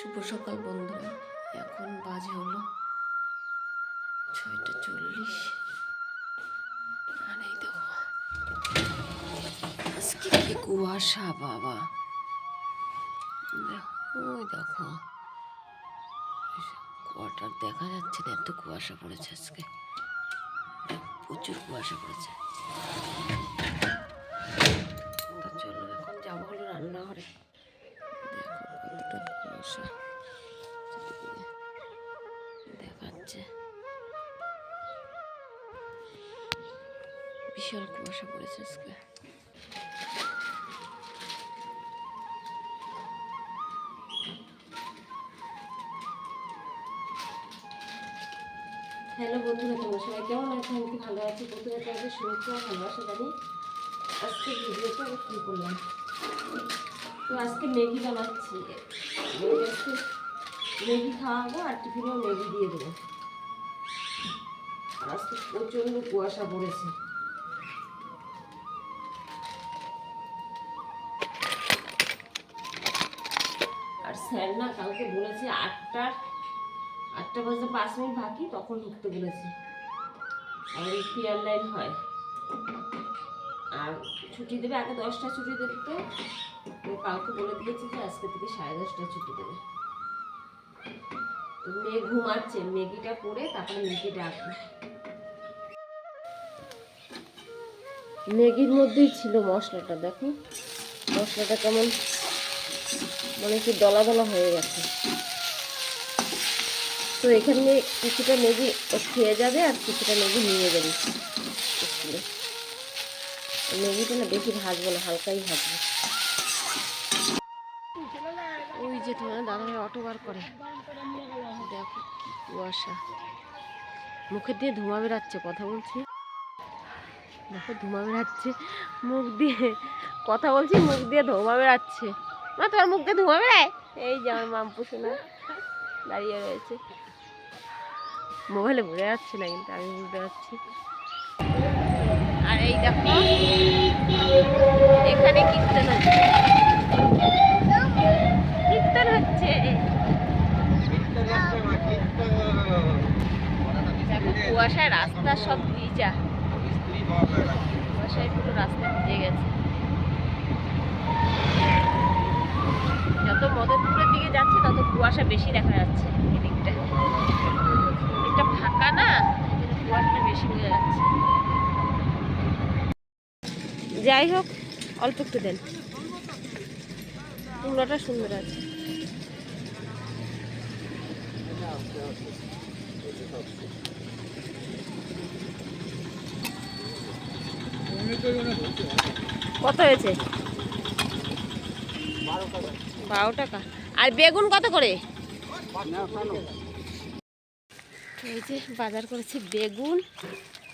শুভ সকাল বন্ধুরা। এখন বাজে হলো ছয়টা চল্লিশ। আর এই দেখো আজকে কি কুয়াশা বাবা। দেখো, ওই দেখো। কোয়ার্টার দেখা যাচ্ছে না এত কুয়াশা পড়েছে আজকে। প্রচুর কুয়াশা পড়েছে। চলো এখন যাব হলো রান্নাঘরে। চারিদিকে দেখাচ্ছে। বিশাল কুয়াশা পড়েছে আজকে। হ্যালো বন্ধুরা, তোমার সবাই কেমন আছে? আমি ভালো আছি। বন্ধুরা, তোমাদের আর ভালোবাসা জানি আজকে ভিডিওটা আমি কী করলাম। তো আজকে ম্যাগি বানাচ্ছি। ম্যাগি খাওয়াবো আর টিফিনেও ম্যাগি দিয়ে দেবো। আজকে প্রচণ্ড কুয়াশা পড়েছে। আর স্যার না কালকে বলেছে আটটার আটটা বাজতে পাঁচ মিনিট বাকি, তখন ঢুকতে বলেছে। এই পিয়ার লাইন হয়। আর ছুটি দেবে, আগে দশটা ছুটি দেবে কালকে বলে দিয়েছে যে আজকে থেকে সাড়ে দশটায় ছুটি দেবে। মেয়ে ঘুমাচ্ছে মেগিটা করে তারপরে মেয়েকে ডাকবে। ম্যাগির মধ্যেই ছিল মশলাটা, দেখো। মশলাটা কেমন মানে কি দলা দলা হয়ে গেছে। তো এখানে কিছুটা ম্যাগি খেয়ে যাবে আর কিছুটা ম্যাগি নিয়ে যাবে ম্যাগিটা না বেশি ভাজবো না, হালকাই ভাজবো। বার করে। দেখো কি কুয়াশা। মুখের দিয়ে ধোঁয়া বেরাচ্ছে, কথা বলছি। দেখো ধোঁয়া বেরাচ্ছে, মুখ দিয়ে কথা বলছি, মুখ দিয়ে ধোঁয়া বেরাচ্ছে। মা, তোমার মুখ দিয়ে ধোঁয়া বেরায়? এই যে আমার মাম্পু শোনা দাঁড়িয়ে রয়েছে। মোবাইলে বোঝা যাচ্ছে না কিন্তু, আমি বুঝতে পারছি। আর এই দেখো, এখানে কীর্তন হচ্ছে কীর্তন হচ্ছে দেখো কুয়াশায় রাস্তা সব ভিজা। কুয়াশায় পুরো রাস্তা ভিজে গেছে। যত মদতপুরের দিকে যাচ্ছে, তত কুয়াশা বেশি দেখা যাচ্ছে এদিকটা। এদিকটা ফাঁকা না কুয়াশাটা বেশি বোঝা যাচ্ছে। যাই হোক, অল্প একটু দেন। কুমড়োটা সুন্দর আছে। কত হয়েছে? বারো টাকা। আর বেগুন কত করে? এই যে বাজার করেছি বেগুন,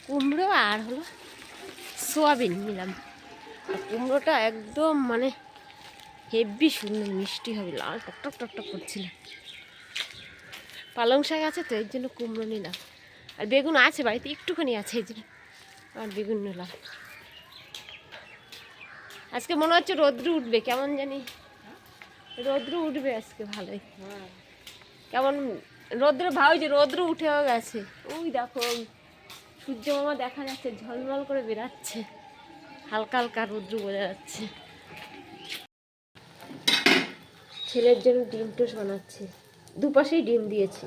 কুমড়ো আর হলো সোয়াবিন নিলাম। আর কুমড়োটা একদম মানে হেভি সুন্দর, মিষ্টি হবে, লাল টকটক টকটক করছিল। পালং শাক আছে তো, এর জন্য কুমড়ো নিলাম। আর বেগুন আছে বাড়িতে, একটুখানি আছে, এই জন্য আর বেগুন নিলাম। আজকে মনে হচ্ছে রোদ্রু উঠবে, কেমন জানি? রোদ্রু উঠবে আজকে ভালোই। কেমন, রৌদ্র ভাই যে রৌদ্র উঠেও গেছে। ওই দেখো সূর্য মামা দেখা যাচ্ছে, ঝলমল করে বেরাচ্ছে হালকা হালকা রৌদ্র বোঝা যাচ্ছে। ছেলের জন্য ডিম টোস্ট বানাচ্ছে। দুপাশেই ডিম দিয়েছি।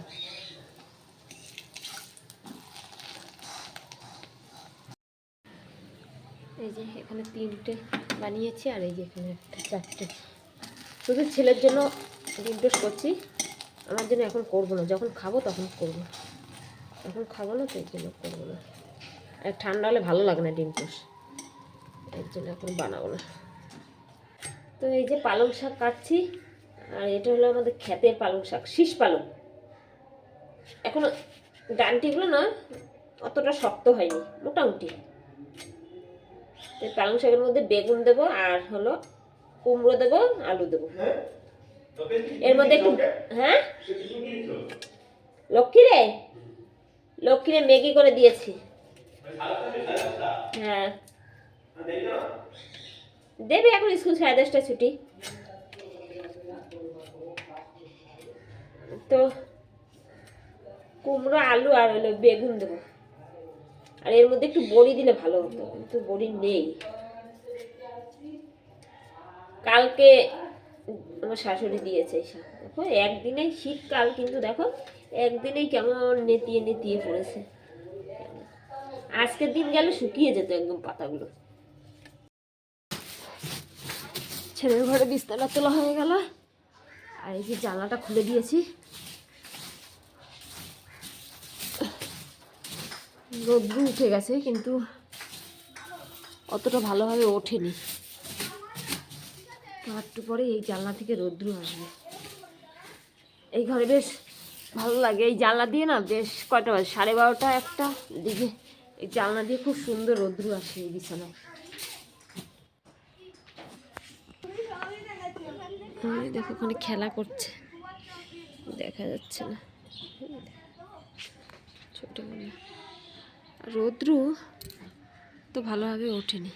এই যে এখানে তিনটে বানিয়েছি আর এই যে এখানে একটা চারটে। শুধু ছেলের জন্য ডিম টোস্ট করছি, আমার জন্য এখন করব না। যখন খাব তখন করব। এখন খাব না তো এই জন্য করব না। আর ঠান্ডা হলে ভালো লাগে না ডিম টোস্ট। এর জন্য এখন বানাবো না। তো এই যে পালং শাক কাটছি, আর এটা হলো আমাদের ক্ষেতের পালং শাক, শীষ পালং। এখনও ডানটিগুলো না অতটা শক্ত হয়নি, মোটামুটি। পালং শাকের মধ্যে বেগুন দেবো আর হলো কুমড়ো দেবো, আলু দেবো। এর মধ্যে একটু হ্যাঁ? লক্ষ্মী রে? লক্ষ্মী রে, ম্যাগি করে দিয়েছি। হ্যাঁ। দেবে এখন স্কুল সাড়ে দশটা ছুটি। তো কুমড়ো, আলু আর হলো বেগুন দেবো। আর এর মধ্যে একটু বড়ি দিলে ভালো হতো, কিন্তু বড়ি নেই। কালকে আমার শাশুড়ি দিয়েছে দেখো, একদিনেই শীতকাল, কিন্তু দেখো, একদিনেই কেমন নেতিয়ে নেতিয়ে পড়েছে। আজকের দিন গেলে শুকিয়ে যেত একদম পাতাগুলো। ছেলের ঘরে বিছানা তোলা হয়ে গেল। আর এই যে জানলাটা খুলে দিয়েছি। রোদ্দু উঠে গেছে, কিন্তু অতটা ভালোভাবে ওঠেনি। একটু পরে এই জানলা থেকে রোদ্রু আসবে। এই ঘরে বেশ ভালো লাগে। এই জানলা দিয়ে না বেশ কয়টা বাজে? সাড়ে বারোটা একটা দিকে এই জানলা দিয়ে খুব সুন্দর রোদ্রু আসে এই বিছানায়। দেখো ওখানে খেলা করছে। দেখা যাচ্ছে না। আর রোদ্রু তো ভালোভাবে ওঠেনি।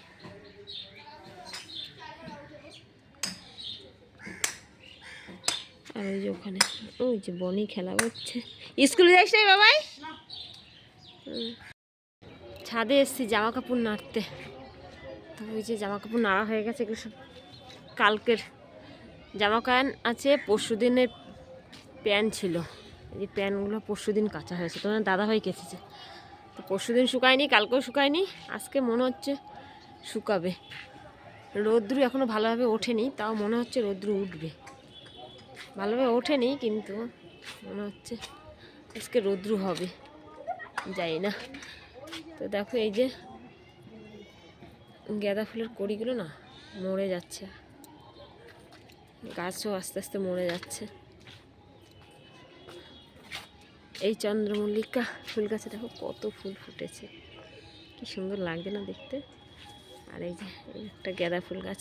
আর ওই যে ওখানে, ওই যে বনি খেলা করছে। স্কুলে যাইস নাই বাবাই? ছাদে এসছি জামা কাপড় নাড়তে। তো ওই যে জামা কাপড় নাড়া হয়ে গেছে এগুলো সব। কালকের জামা প্যান্ট আছে পরশু দিনের প্যান্ট ছিল। এই যে প্যান্টগুলো পরশু দিন কাঁচা হয়েছে। তোমার দাদা ভাই কেচেছে। তো পরশু দিন শুকায়নি, কালকেও শুকায়নি, আজকে মনে হচ্ছে শুকাবে। রোদ্রু এখনও ভালোভাবে ওঠেনি, তাও মনে হচ্ছে রোদ্রু উঠবে। ভালোভাবে ওঠেনি, কিন্তু মনে হচ্ছে আজকে রোদ্রু হবে যাই না। তো দেখো এই যে গাঁদা ফুলের কড়িগুলো না, মরে যাচ্ছে। গাছও আস্তে আস্তে মরে যাচ্ছে। এই চন্দ্রমল্লিকা ফুল গাছে দেখো কত ফুল ফুটেছে। কি সুন্দর লাগছে না দেখতে। আর এই যে একটা গাঁদা ফুল গাছ।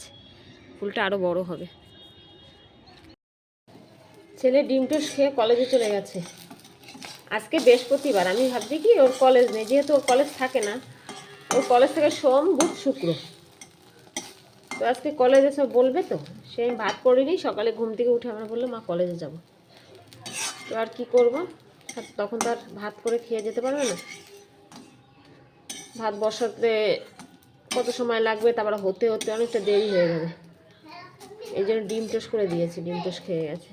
ফুলটা আরও বড় হবে। ছেলে ডিম টোস খেয়ে কলেজে চলে গেছে। আজকে বৃহস্পতিবার। আমি ভাবছি কি, ওর কলেজ নেই। যেহেতু ওর কলেজ থাকে না, ওর কলেজ থেকে সোম, বুধ, শুক্র। তো আজকে কলেজে সব বলবে তো? সে আমি ভাত করিনি, সকালে ঘুম থেকে উঠে আমরা বলল মা, কলেজে যাব। তো আর কি করব? তখন তো আর ভাত করে খেয়ে যেতে পারবে না। ভাত বসাতে কত সময় লাগবে, তারপর হতে হতে অনেকটা দেরি হয়ে যাবে। এই জন্য ডিম টোস করে দিয়েছি, ডিম টোস খেয়ে গেছে।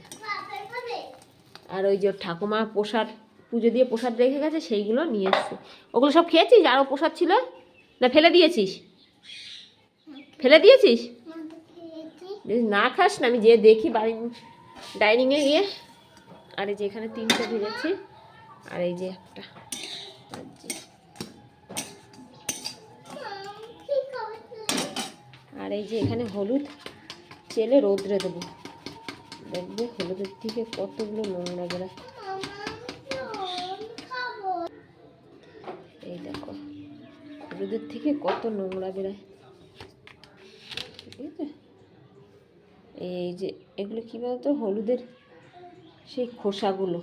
আর ওই যে ঠাকুমা প্রসাদ, পুজো দিয়ে প্রসাদ রেখে গেছে, সেইগুলো নিয়ে এসছে। ওগুলো সব খেয়েছিস? আরও প্রসাদ ছিল? না, ফেলে দিয়েছিস? ফেলে দিয়েছিস? না খাস না, আমি যে দেখি বাড়ি ডাইনিংয়ে গিয়ে। আর এই যে এখানে তিনটে ভেজেছি। আর এই যে একটা। আর এই যে এখানে হলুদ চেলে রোদ্রে দেবো। দেখবে হলুদের থেকে কতগুলো নোংরা বেরোয় এই দেখো, হলুদের থেকে কত নোংরা বেরোয় ঠিক আছে? এই যে, এগুলো কী বলতো? হলুদের সেই খোসাগুলো।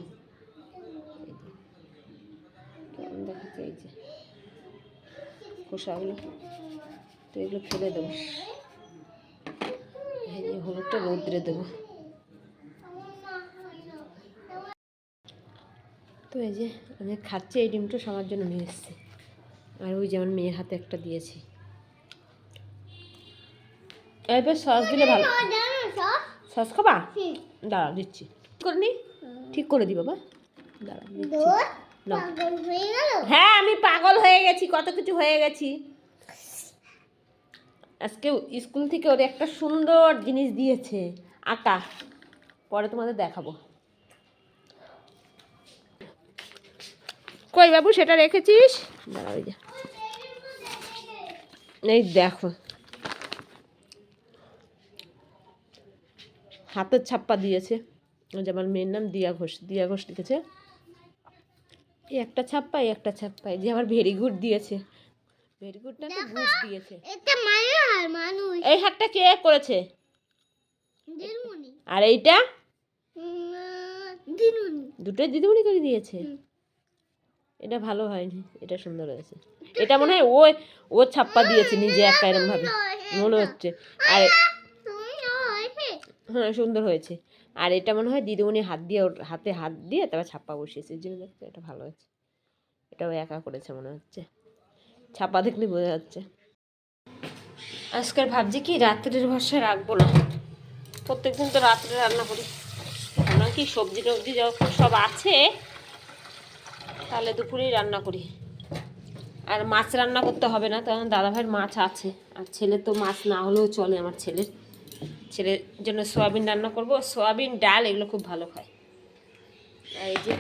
খোসাগুলো তো এগুলো ফেলে দেবো। এই যে হলুদটা রৌদ্রে দেবো। তো এই যে আমি খাচ্ছি এই ডিমটা সবার জন্য নিয়ে এসেছি। আর ওই যেমন মেয়ের হাতে একটা দিয়েছি। এবার সস দিলে ভালো। সস খাবা? দাঁড়া দিচ্ছি। ঠিক করে নি? ঠিক করে দি বাবা দাঁড়া দিচ্ছি। হ্যাঁ আমি পাগল হয়ে গেছি কত কিছু হয়ে গেছি। আজকে স্কুল থেকে ওর একটা সুন্দর জিনিস দিয়েছে আঁকা পরে তোমাদের দেখাবো। কই বাবু সেটা রেখেছিস? এই দেখো। হাতের ছাপ্পা দিয়েছে। যে আমার মেয়ের নাম দিয়া ঘোষ দিয়া ঘোষ লিখেছে। এই একটা ছাপ্পা এই একটা ছাপ্পা এই যে আমার ভেরি গুড দিয়েছে। ভেরি গুড না তো গুড দিয়েছে। এটা আর মানুষ। এই হাতটা কে করেছে? আর এইটা? দুটোই দিদিমণি করে দিয়েছে? এটা ভালো হয়নি এটা সুন্দর হয়েছে। এটা মনে হয় ও ও ছাপ্পা দিয়েছে নিজে একা এরম ভাবে মনে হচ্ছে। আর হ্যাঁ সুন্দর হয়েছে। আর এটা মনে হয় দিদিমণি হাত দিয়ে ওর হাতে হাত দিয়ে তারপর ছাপ্পা বসিয়েছে জন্য দেখতে এটা ভালো আছে এটাও একা করেছে মনে হচ্ছে। ছাপা দেখলে বোঝা যাচ্ছে। আজকাল ভাবছি কি রাত্রের ভরসায় রাখব না। প্রত্যেকদিন তো রাত্রে রান্না করি। আমরা কি সবজি টবজি যখন সব আছে, তাহলে দুপুরেই রান্না করি। আর মাছ রান্না করতে হবে না তখন দাদাভাইয়ের মাছ আছে। আর ছেলে তো মাছ না হলেও চলে আমার ছেলের ছেলের জন্য সোয়াবিন রান্না করব। সোয়াবিন, ডাল এগুলো খুব ভালো খায়। আর এই যে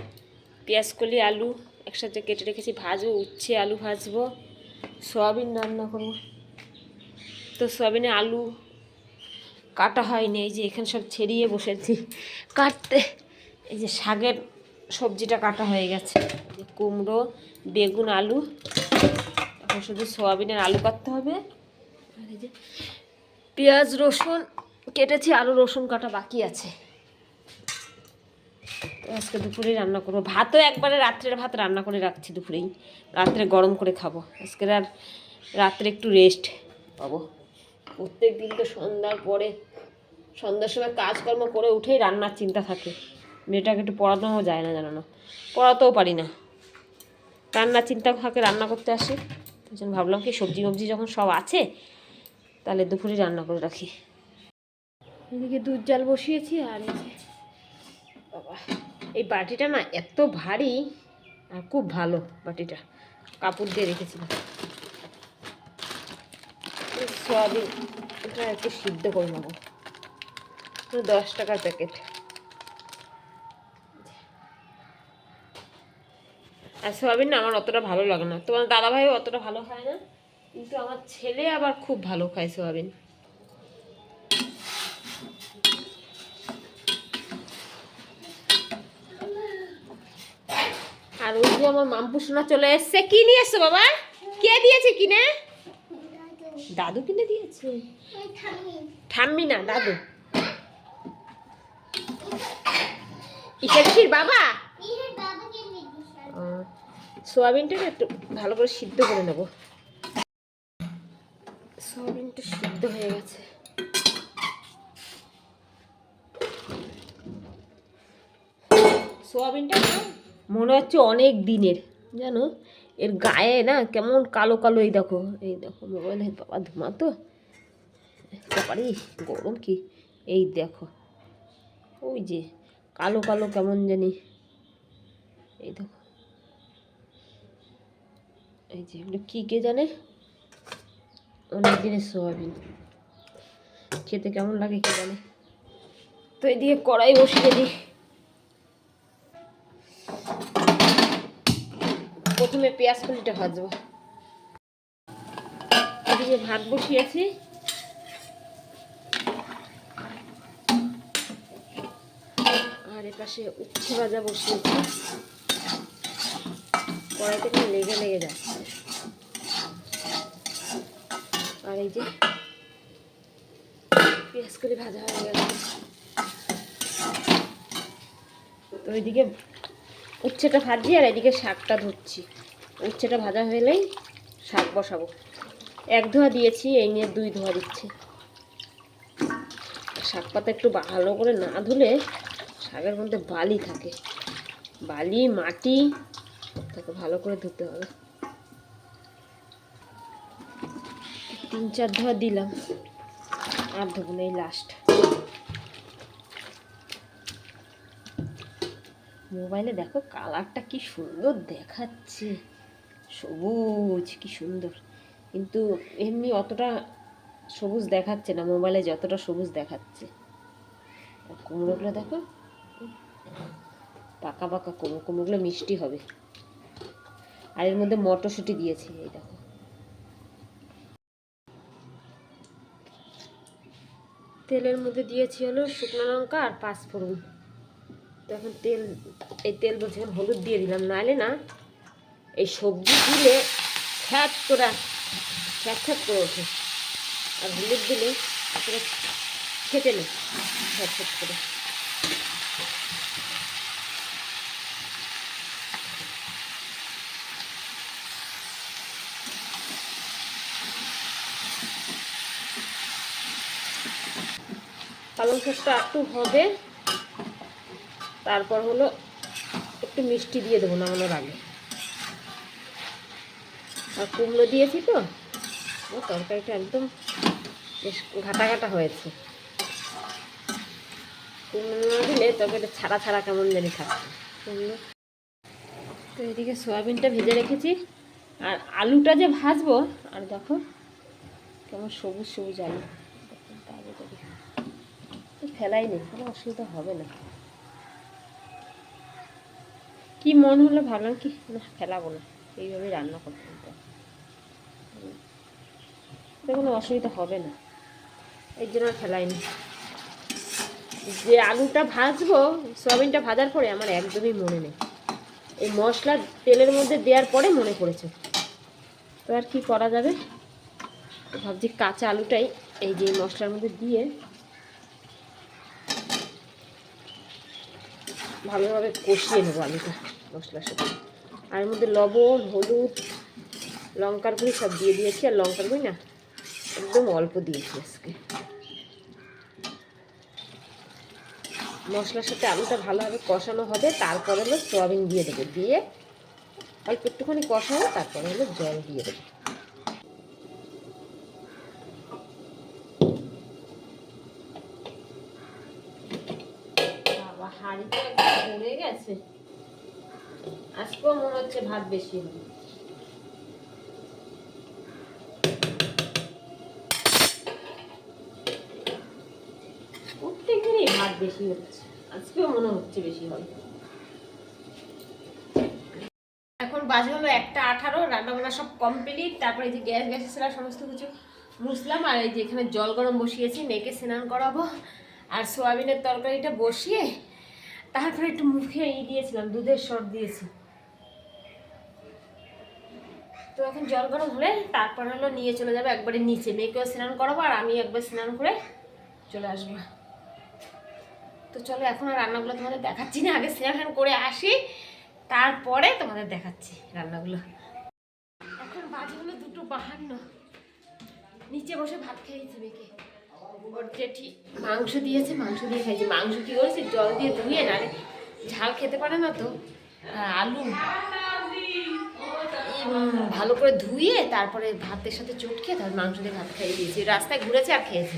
পেঁয়াজ, কলি, আলু একসাথে কেটে রেখেছি, ভাজবো, উচ্ছে, আলু ভাজবো, সোয়াবিন রান্না করব। তো সোয়াবিনে আলু কাটা হয়নি, এই যে এখানে সব ছেড়িয়ে বসেছি। কাটতে, এই যে শাকের সবজিটা কাটা হয়ে গেছে। কুমড়ো, বেগুন, আলু। এখন শুধু সোয়াবিনের আলু কাটতে হবে। আর এই যে পেঁয়াজ, রসুন কেটেছি আলু রসুন কাটা বাকি আছে। আজকে দুপুরেই রান্না করব। ভাতও একবারে রাত্রের ভাত রান্না করে রাখছি দুপুরেই। রাত্রে গরম করে খাব। আজকে আর রাত্রে একটু রেস্ট পাবো। প্রত্যেক দিন তো সন্ধ্যার পরে, সন্ধ্যার সময় কাজকর্ম করে উঠেই রান্নার চিন্তা থাকে। মেয়েটাকে একটু পড়াতেও যায় না জানো না। পড়াতেও পারি না। রান্নার চিন্তা থাকে, রান্না করতে আসি। জন্য ভাবলাম কি সবজি মবজি যখন সব আছে, তাহলে দুপুরে রান্না করে রাখি। এদিকে দুধ জাল বসিয়েছি আর বাবা, এই বাটিটা না এত ভারী আর খুব ভালো বাটিটা, কাপড় দিয়ে রেখেছিলাম। এই সয়াবিন, এটা একটু সিদ্ধ করে নেব। দশ টাকার প্যাকেট। আর সয়াবিন আমার অতটা ভালো লাগে না। তোমার দাদাভাইও অতটা ভালো খায় না, কিন্তু আমার ছেলে আবার খুব ভালো খায় সয়াবিন। আর ওই যে আমার মাম্পু চলে এসছে। কি নিয়ে এসছো বাবা? কে দিয়েছে কিনে? দাদু কিনে দিয়েছে? ঠাম্মি না, দাদু। ইসের বাবা? সোয়াবিনটাকে একটু ভালো করে সিদ্ধ করে নেব। সোয়াবিনটা সিদ্ধ হয়ে গেছে। সোয়াবিনটা মনে হচ্ছে অনেক দিনের। জানো? এর গায়ে না কেমন কালো কালো এই দেখো। এই দেখো মোবাইলে। বাবা ধুমা তো। পারি গরম কি? এই দেখো। ওই যে কালো কালো কেমন জানি। এই দেখো। এই যে এগুলো কী কে জানে? অনেক দিনের সোয়াবিন। খেতে কেমন লাগে কে জানে? তো এদিকে কড়াই বসিয়ে দিই। প্রথমে পেঁয়াজ কলিটা ভাজবো। ভাত বসিয়েছি। আর এপাশে উচ্ছে ভাজা বসিয়েছি। কড়াইতে কিন্তু লেগে লেগে যাচ্ছে। আর এই যে পেঁয়াজ কলি ভাজা হয়ে গেল তো ওইদিকে উচ্ছেটা ভাজি আর এদিকে শাকটা ধুচ্ছি। উচ্ছেটা ভাজা হলেই শাক বসাবো। এক ধোয়া দিয়েছি, এই নিয়ে দুই ধোয়া দিচ্ছি। শাক পাতা একটু ভালো করে না ধুলে শাকের মধ্যে বালি থাকে। বালি, মাটি, তাকে ভালো করে ধুতে হবে। তিন চার ধোয়া দিলাম। আর ধোবো না, এই লাস্ট মোবাইলে দেখো কালারটা কি সুন্দর দেখাচ্ছে। সবুজ, কি সুন্দর। কিন্তু এমনি অতটা সবুজ দেখাচ্ছে না, মোবাইলে যতটা সবুজ দেখাচ্ছে। আর কুমড়োগুলো দেখো, পাকা পাকা কুমড়ো, কুমড়োগুলো মিষ্টি হবে। আর এর মধ্যে মটরশুঁটি দিয়েছি, এই দেখো। তেলের মধ্যে দিয়েছি হলো শুকনো লঙ্কা আর পাঁচফোড়ন। তো এখন তেল, এই তেল বলছি এখন হলুদ দিয়ে দিলাম, নাহলে না এই সবজি দিলে ছ্যাট করে ছ্যাট ছ্যাট করে ওঠে। আর হলুদ দিলে খেতে নেই ছ্যাট ছ্যাট করে। পালং শাকটা একটু হবে। তারপর হলো একটু মিষ্টি দিয়ে দেবো নামানোর আগে। আর কুমড়ো দিয়েছি তো, ও তরকারিটা একদম বেশ ঘাটা ঘাটা হয়েছে। কুমড়ো না দিলে তরকারিটা ছাড়া ছাড়া কেমন জানি থাকছে কুমড়ো। তো এদিকে সয়াবিনটা ভেজে রেখেছি। আর আলুটা যে ভাজবো, আর দেখো কেমন সবুজ সবুজ আলু। ফেলাই নেই কোনো অসুবিধা হবে না। কি মন হলো ভাবলাম কি? না, ফেলাবো না। এইভাবেই রান্না করতে হবে। কোনো অসুবিধা হবে না। এই জন্য ফেলাইনি। যে আলুটা ভাজবো, সোয়াবিনটা ভাজার পরে আমার একদমই মনে নেই। এই মশলা তেলের মধ্যে দেওয়ার পরে মনে পড়েছে। তো আর কি করা যাবে? ভাবছি কাঁচা আলুটাই এই যে মশলার মধ্যে দিয়ে ভালোভাবে কষিয়ে নেব আলুটা। মশলার সাথে। আর এর মধ্যে লবণ, হলুদ, লঙ্কার গুঁড়ি সব দিয়ে দিয়েছি, আর লঙ্কার গুঁড়ি না একদম অল্প দিয়েছি আজকে। মশলার সাথে আলুটা ভালোভাবে কষানো হবে, তারপরে হলো সোয়াবিন দিয়ে দেবো। দিয়ে অল্প একটুখানি কষাবো, তারপরে হলো জল দিয়ে দেবো। হাঁড়িটা ভরে গেছে। আজকেও মনে হচ্ছে ভাত বেশি হবে। প্রত্যেক দিনই ভাত বেশি হচ্ছে, আজকেও মনে হচ্ছে বেশি হবে। এখন বাজে হলো একটা আঠারো রান্না বান্না সব কমপ্লিট তারপরে এই যে গ্যাস গ্যাসের সেরা সমস্ত কিছু মুসলাম আর এই যে এখানে জল গরম বসিয়েছি, মেয়েকে স্নান করাবো, আর সোয়াবিনের তরকারিটা বসিয়ে তারপরে একটু মুখে ই দিয়েছিলাম, দুধের সর দিয়েছি। তো এখন জল গরম হলে তারপর হলো নিয়ে চলে যাবে একবারে নিচে। মেয়েকেও স্নান করাবো আর আমি একবার স্নান করে চলে আসব। তো চলো এখন আর রান্নাগুলো তোমাদের দেখাচ্ছি না, আগে স্নান করে আসি, তারপরে তোমাদের দেখাচ্ছি রান্নাগুলো। এখন বাজে হলো দুটো বাহান্ন। নিচে বসে ভাত খেয়েছি মেয়েকে। ওর জেঠি মাংস দিয়েছে, মাংস দিয়ে খাইছি। মাংস কি করেছি? জল দিয়ে ধুয়ে না ঝাল খেতে পারে না তো আলু ভালো করে ধুয়ে তারপরে ভাতের সাথে চটকে তারপর মাংস দিয়ে ভাত খাইয়ে দিয়েছি। রাস্তায় ঘুরেছে আর খেয়েছে।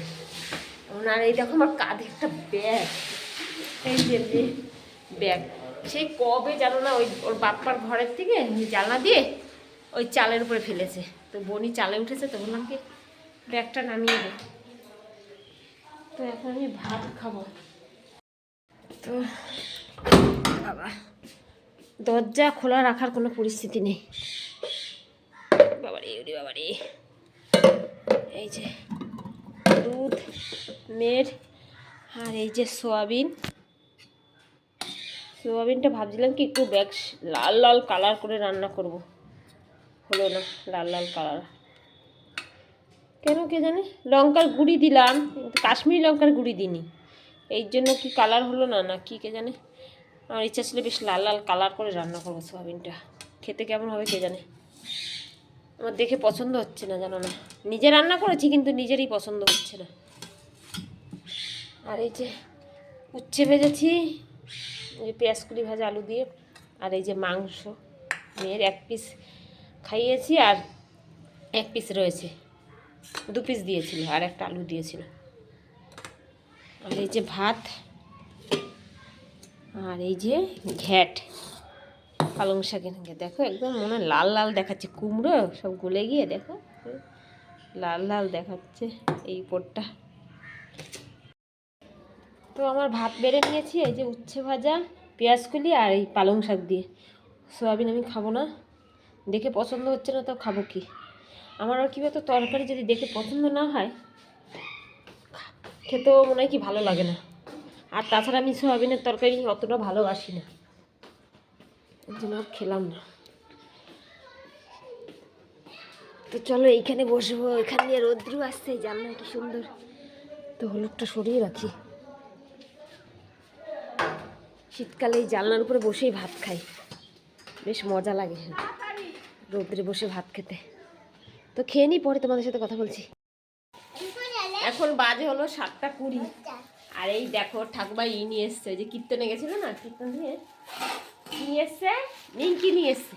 ওনার এই দেখো আমার কাঁধে একটা ব্যাগ। এই যে ব্যাগ। সেই কবে জানো না ওই ওর বাপ্পার ঘরের থেকে জানলা দিয়ে ওই চালের উপরে ফেলেছে। তো বনি চালে উঠেছে তো বললাম কি, ব্যাগটা নামিয়ে দে। তো এখন আমি ভাত খাব। তো বাবা, দরজা খোলা রাখার কোনো পরিস্থিতি নেই। বাবারে, ওরে বাবারে। এই যে দুধ মের আর এই যে সোয়াবিন। সোয়াবিনটা ভাবছিলাম কি একটু ব্যাগ লাল লাল কালার করে রান্না করব। হলো না, লাল লাল কালার। কেন কে জানে? লঙ্কার গুঁড়ি দিলাম কাশ্মীরি লঙ্কার গুঁড়ি দিইনি। এই জন্য কি কালার হলো না না কি কে জানে? আমার ইচ্ছা ছিল বেশ লাল লাল কালার করে রান্না করব সোয়াবিনটা। খেতে কেমন হবে কে জানে? আমার দেখে পছন্দ হচ্ছে না, জানো না। নিজে রান্না করেছি, কিন্তু নিজেরই পছন্দ হচ্ছে না। আর এই যে উচ্ছে ভেজেছি, এই পেঁয়াজ কুলি ভাজা আলু দিয়ে, আর এই যে মাংস মেয়ের এক পিস খাইয়েছি, আর এক পিস রয়েছে। দু পিস দিয়েছিল, আর একটা আলু দিয়েছিল। আর এই যে ভাত, আর এই যে ঘ্যাট। পালং শাকের সঙ্গে দেখো একদম মনে লাল লাল দেখাচ্ছে, কুমড়ো সব গলে গিয়ে দেখো, লাল লাল দেখাচ্ছে এই পোটটা। তো আমার ভাত বেড়ে নিয়েছি, এই যে উচ্ছে ভাজা, পেঁয়াজ কুলি আর এই পালং শাক দিয়ে। সোয়াবিন আমি খাব না, দেখে পছন্দ হচ্ছে না তো খাব কি? আমার আর কী বলতো, তরকারি যদি দেখে পছন্দ না হয়, খেতেও মনে হয় কি ভালো লাগে না। আর তাছাড়া আমি সোয়াবিনের তরকারি অতটা ভালোবাসি না। জন্য আর খেলাম না। তো চলো এইখানে বসবো। এখান দিয়ে রোদ্রু আসছে জানলা কি সুন্দর। তো হলুদটা সরিয়ে রাখি। শীতকালে এই জানলার উপরে বসেই ভাত খাই। বেশ মজা লাগে রোদ্রে বসে ভাত খেতে। তো খেয়ে নিই, পরে তোমাদের সাথে কথা বলছি। এখন বাজে হলো সাতটা কুড়ি। আর এই দেখো ঠাকুমা ই নিয়ে এসছে যে কীর্তনে গেছিল না, কীর্তন কি নিয়ে এসছে নিমকি নিয়ে এসছে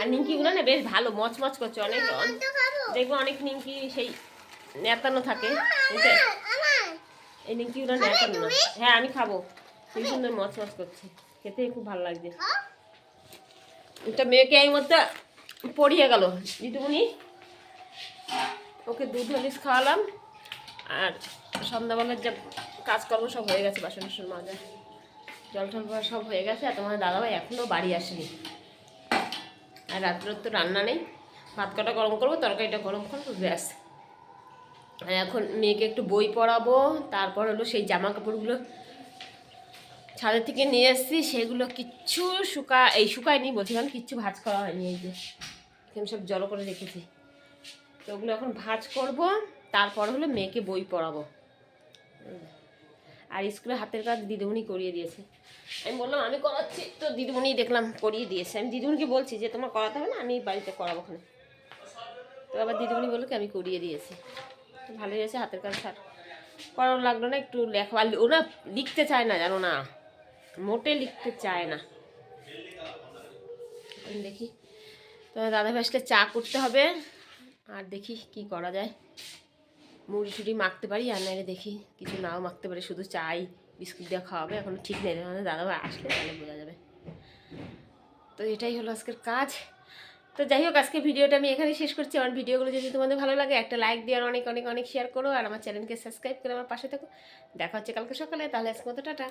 আর নিমকিগুলো না বেশ ভালো মচমচ করছে অনেক খাব দেখব অনেক নিমকি সেই নেতানো থাকে? এই নিমকিগুলো নেতানো না হ্যাঁ আমি খাব। খুব? সুন্দর মচমচ করছে। খেতে খুব ভালো লাগছে। এটা মেয়েকে এই মধ্যে পড়িয়ে গেল। দিদিমণি ওকে দুধ হলিস খাওয়ালাম। আর সন্ধ্যাবেলার যে কাজকর্ম সব হয়ে গেছে বাসন টাসন মাজা। জল টল সব হয়ে গেছে, আর তোমার দাদাভাই এখনও বাড়ি আসেনি। আর রাত্রে তো রান্না নেই, ভাত কটা গরম করব, তরকারিটা গরম করব, ব্যাস। আর এখন মেয়েকে একটু বই পড়াবো, তারপর হলো সেই জামা কাপড়গুলো ছাদের থেকে নিয়ে এসেছি, সেগুলো কিচ্ছু শুকা, এই শুকায়নি, বলছিলাম কিচ্ছু ভাজ করা হয়নি, এই যে এখানে সব জড়ো করে রেখেছি। তো ওগুলো এখন ভাজ করব, তারপর হলো মেয়েকে বই পড়াবো। আর স্কুলে হাতের কাজ দিদিমণি করিয়ে দিয়েছে। আমি বললাম, আমি করাচ্ছি। তো দিদিমণি দেখলাম, করিয়ে দিয়েছে। আমি দিদিমণিকে বলছি যে, তোমার করাতে হবে না, আমি বাড়িতে করাবো ওখানে। তো আবার দিদিমণি বলল কি, আমি করিয়ে দিয়েছি। তো ভালোই হয়েছে, হাতের কাজ ছাড় করানো লাগল না, একটু লেখা ওরা লিখতে চায় না, জানো না। মোটে লিখতে চায় না। দেখি। তোমার দাদা ভাসলে চা করতে হবে, আর দেখি কি করা যায়। মুড়ি টুড়ি মাখতে পারি, আর নাইলে দেখি কিছু নাও মাখতে পারি। শুধু চাই, বিস্কুট দিয়ে খাওয়াবে এখনও ঠিক নেই। মানে দাদাভাই আসলে তাহলে বোঝা যাবে। তো এটাই হলো আজকের কাজ। তো যাই হোক, আজকে ভিডিওটা আমি এখানে শেষ করছি। আমার ভিডিওগুলো যদি তোমাদের ভালো লাগে, একটা লাইক দিয়ে আর অনেক অনেক অনেক শেয়ার করো, আর আমার চ্যানেলকে সাবস্ক্রাইব করে আমার পাশে থাকো। দেখা হচ্ছে কালকে সকালে, তাহলে আজকে মতো টাটা।